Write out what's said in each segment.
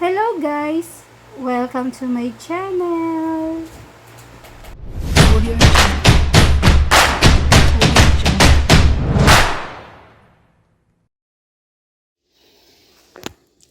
Hello guys! Welcome to my channel! Audio.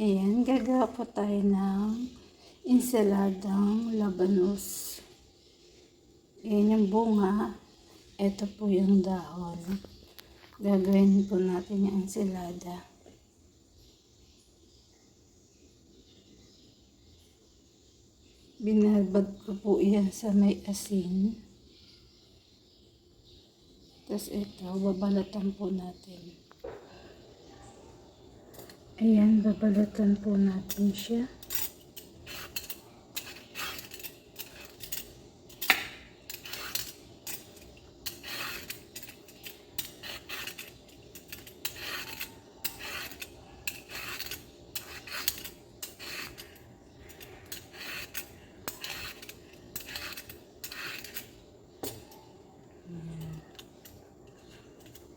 Ayan, gagawa po tayo ng insaladang labanos. Ayan yung bunga. Ito po yung dahon. Gagawin po natin yung ensalada. Binabad ko po yan sa may asin. Tapos ito, babalatan po natin. Ayan, babalatan po natin siya.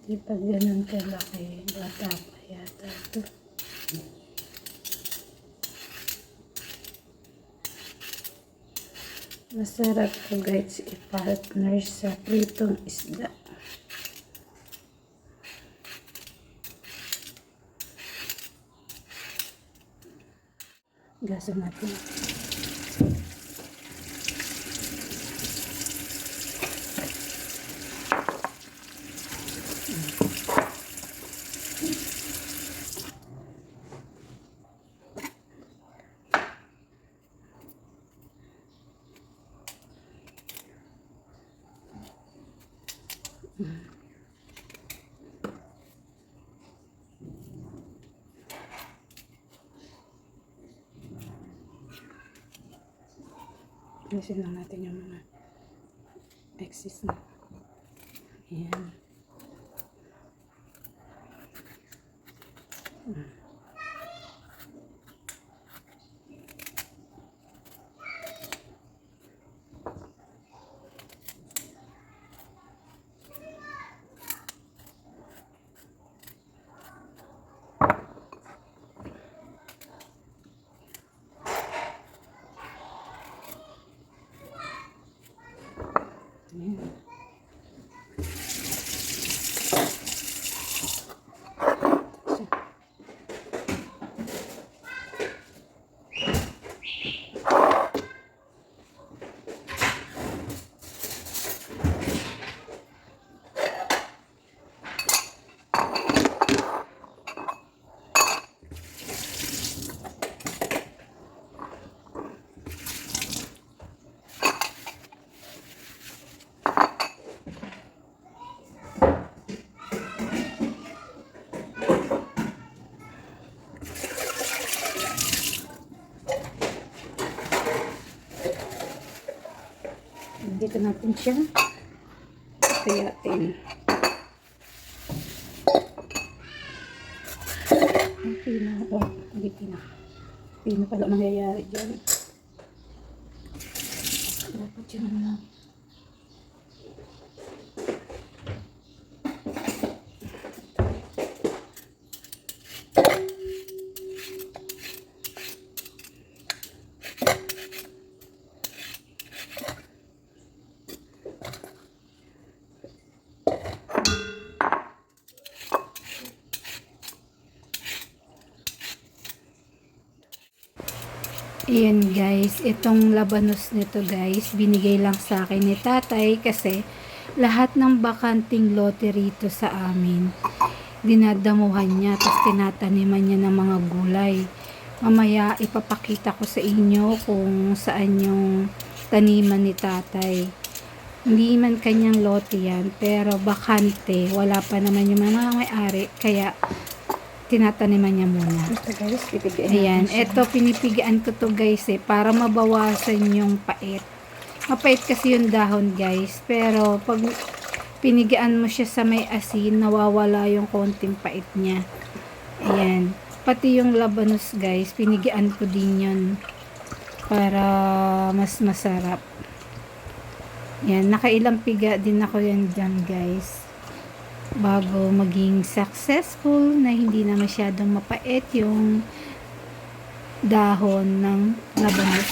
Di pa ganun kalaki, bata pa yata ito. Masarap to guys i-partner sa pritong isda. Gasa natin. Alisin lang natin yung mga excess na. Ayan. Ayan. Dito natin siya. Kayatin. Ang pina. Oh, hindi pina. Pina pala mangyayari dyan. Dapat yun lang. Ayan guys, itong labanos nito guys, binigay lang sa akin ni tatay kasi lahat ng bakanting lote rito sa amin, dinadamuhan niya, tapos tinataniman niya ng mga gulay. Mamaya ipapakita ko sa inyo kung saan yung taniman ni tatay. Hindi man kanyang lote yan, pero bakante, wala pa naman yung mga may-ari, kaya tinataniman niya muna. Ito guys, pipigyan Ayan, eto pinipigaan ko to guys eh, para mabawasan yung pait. Mapait kasi yung dahon guys, pero pag pinigaan mo siya sa may asin, nawawala yung konting pait niya. Ayan, pati yung labanos guys, pinigaan ko din yun para mas masarap. Yan, nakailang piga din ako yan dyan guys. Bago maging successful na hindi na masyadong mapait yung dahon ng labanos.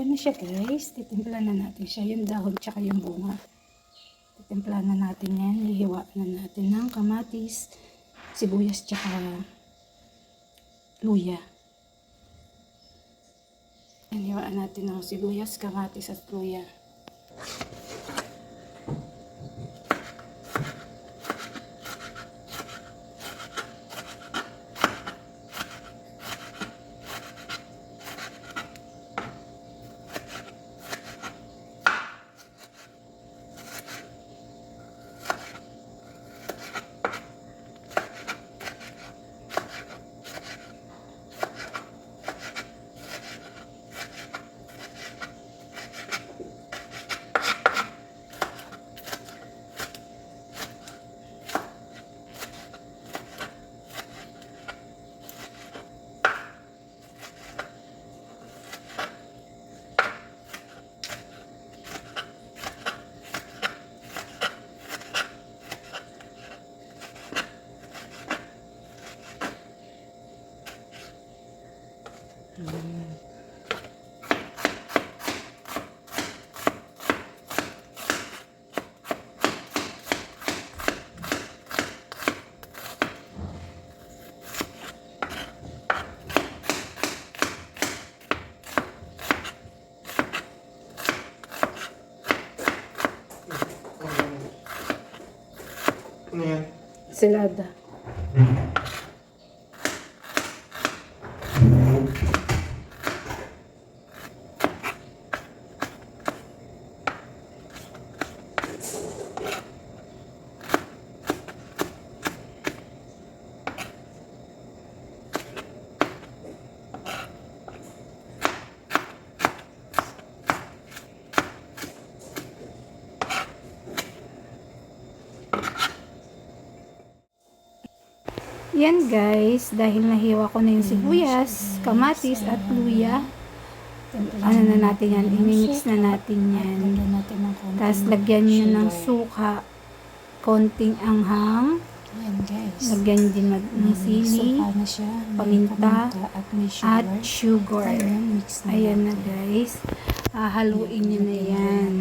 Ayan na siya guys. Titimplahan na natin siya. Yung dahon tsaka yung bunga. Titimplahan na natin yan. Hihiwa na natin ng kamatis, sibuyas tsaka luya. Yan, hiwaan natin ng sibuyas, kamatis at luya. se da. Yan guys, dahil nahiwa ko na yung sibuyas, kamatis at luya, ano na natin yan, imimix na natin yan. Tapos lagyan nyo ng suka, konting anghang, Ayan guys. lagyan din mag- ng May sili, paminta, at sugar. Ayan, na guys, hahaluin nyo na yan.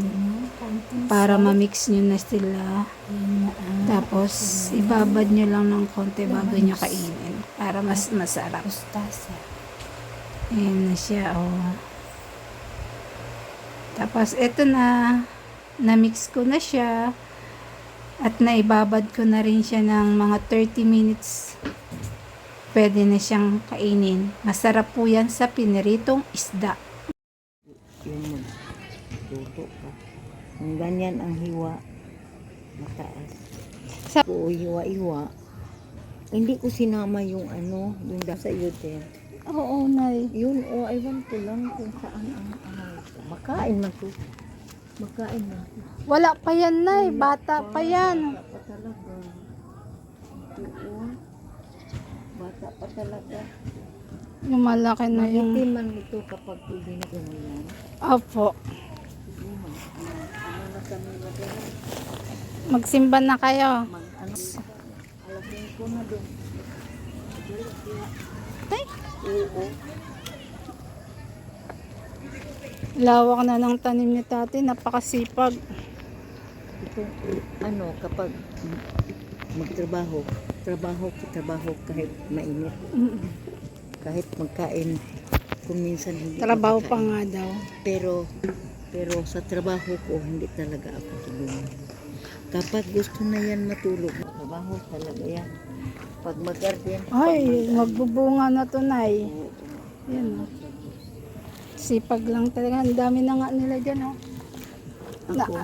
Para ma-mix nyo na sila. Ayan na, ah. Tapos, ibabad nyo lang ng konti bago nyo kainin. Para mas masarap. Mustasa. Ayan na siya, oh. Tapos, eto na. Na-mix ko na siya. At naibabad ko na rin siya ng mga 30 minutes. pwede na siyang kainin. Masarap po yan sa piniritong isda. Yung magluto ka. Kung ganyan ang hiwa, mataas. Sa- Oo, hiwa-hiwa. Hindi ko sinama yung ano, yung nasa yote. Oo, Nay. Yun, o, oh, ewan ko lang kung saan ang ano. Makain man to. Makain to. Wala pa yan, Nay. Bata pa yan. Bata pa talaga. Oo. Bata pa talaga. Lumalaki na yung... Magitin man ito kapag ibinigyan mo yan. Opo. Na. Magsimba na kayo. Mag, ano, alasin ko na doon. Ay, Oo. lawak na ng tanim ni tati. Napakasipag. Ito, ano, kapag magtrabaho, trabaho, trabaho kahit mainit, kahit magkain, kung minsan hindi Trabaho pa nga daw. Pero, pero sa trabaho ko, hindi talaga ako tulungan. Kapag gusto na yan matulog, trabaho talaga yan. Pag mag-garden, Ay, magbubunga na to, Nay. Yan, oh. Sipag lang talaga. Ang dami na nga nila dyan, oh. Na, Ako,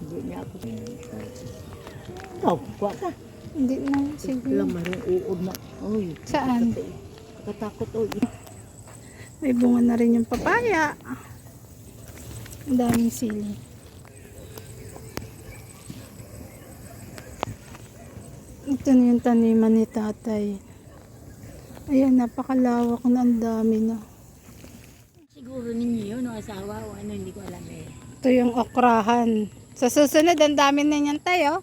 hindi niya ako Ikaw, kuha ka. hindi na siguro. Alam mo rin, uod na. Uy, Saan? Katakot, uy. May bunga na rin yung papaya. Ang daming sili. Ito na yung taniman ni tatay. Ayan, napakalawak na ang dami na. Siguro ninyo yun, o asawa o ano, hindi ko alam eh. Ito yung okrahan. Sa susunod, ang dami na yan tayo.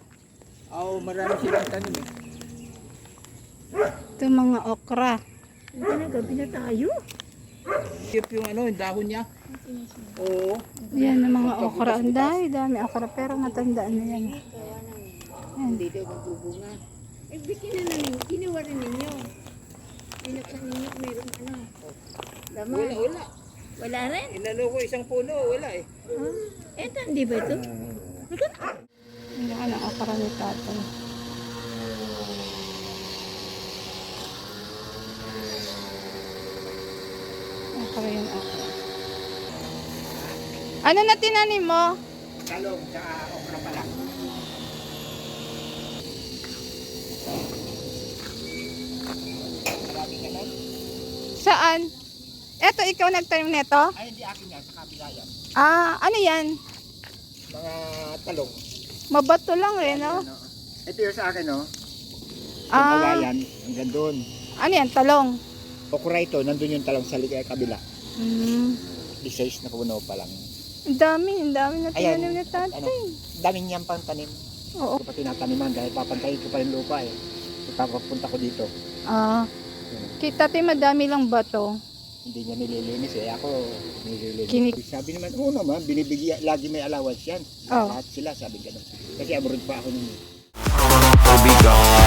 Oo, marami silang tanim eh. Ito mga okra. Ano gabi na tayo? Tip yung ano, yung dahon niya. Oo. Yan ang mga okra. Ang dami, dami okra. Pero matandaan na yan. Hindi daw magbubunga. Eh, bikin na namin, ginawa rin ninyo. Pinaksan ninyo, mayroong ano. Laman. Wala, wala. Wala rin. Inano ko isang puno, wala eh. Eto, hindi ba ito? Ang laki ng okra ni tatay. Yung okra. Ano na tinanim mo? Talong, tsaka Saan? Eto, ikaw nagtanim nito? Ay, hindi akin yan. Sa kabila yan. Ah, ano yan? Mga talong. Mabato lang rin, no? Ano? Ito yung sa akin, no? Yung Ah, kawayan, hanggang doon. ano yan? Talong? Okra ito, nandun yung talong sa likay kabila. Hmm. Di size na puno pa lang. Ang dami, ang dami na tinanim ni tatay. Ano? Daming yan pang tanim. Oo. Hindi ko pa tinataniman dahil papantayin ko pa yung lupa eh. Ipapapunta ko dito. Ah, kita tayo madami lang bato. Hindi niya nililinis eh. Ako nililinis. Kinik- Sabi naman, oo naman, binibigyan, lagi may allowance yan. Oh. Lahat sila, sabi ganun. Kasi abroad pa ako nun. eh. be gone.